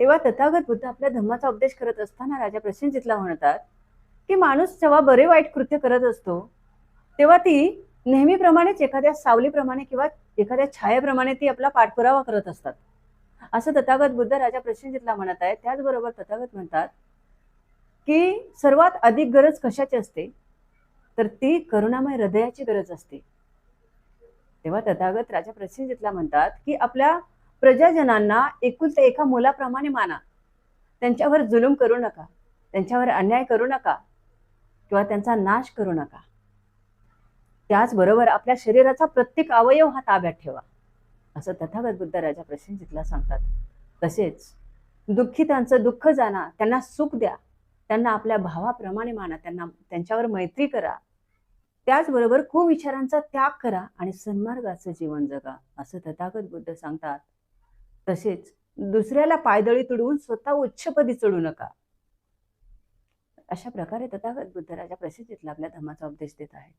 तेव्हा तथागत बुद्ध आपल्या धम्माचा उपदेश करत असताना राजा प्रसेनजितला म्हणतात की माणूस जेव्हा बरे वाईट कृत्य करत असतो तेव्हा ती नेहमीप्रमाणेच एखाद्या सावलीप्रमाणे किंवा एखाद्या छायेप्रमाणे ती आपला पाठपुरावा करत असतात. असं तथागत बुद्ध राजा प्रसेनजितला म्हणत आहे त्याचबरोबर तथागत म्हणतात की सर्वात अधिक गरज कशाची असते? तर ती करुणामय हृदयाची गरज असते. तेव्हा तथागत राजा प्रसेनजितला म्हणतात की आपल्या प्रजाजनांना एकुलते एका मुलाप्रमाणे माना. त्यांच्यावर जुलूम करू नका. त्यांच्यावर अन्याय करू नका. किंवा त्यांचा नाश करू नका. त्याचबरोबर आपल्या शरीराचा प्रत्येक अवयव हा ताब्यात ठेवा. असं तथागत बुद्ध राजा प्रसिंजितला सांगतात. तसेच दुःखितांचं दुःख जाणा त्यांना सुख द्या. त्यांना आपल्या भावाप्रमाणे माना. त्यांना त्यांच्यावर मैत्री करा. त्याचबरोबर कुविचारांचा त्याग करा आणि सन्मार्गाचं जीवन जगा असं तथागत बुद्ध सांगतात. तसेच दुसऱ्याला पायदळी तुडवून स्वतः उच्चपदी चढू नका. अशा प्रकारे तथागत बुद्ध राजा प्रसिद्धीतला आपल्या धर्माचा उपदेश देत आहेत.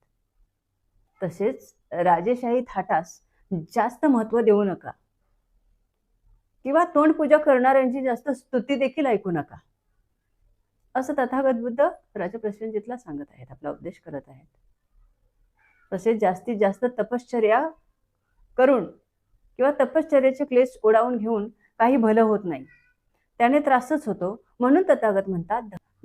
तसेच राजेशाही थाटास जास्त महत्त्व देऊ नका. किंवा तोंड पूजा करणाऱ्यांची जास्त स्तुती देखील ऐकू नका. असं तथागत बुद्ध राजा सांगत आहेत आपला उपदेश करत आहेत. तसेच जास्तीत जास्त तपश्चर्या करून किंवा तपश्चर्याचे क्लेश ओढावून घेऊन काही भलं होत नाही. त्याने त्रासच होतो. म्हणून तथागत म्हणतात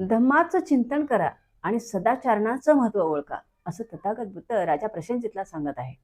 धम्माचं चिंतन करा आणि सदाचरणाचं महत्त्व ओळखा असं तथागत बुद्ध राजा प्रशंजितला सांगत आहेत.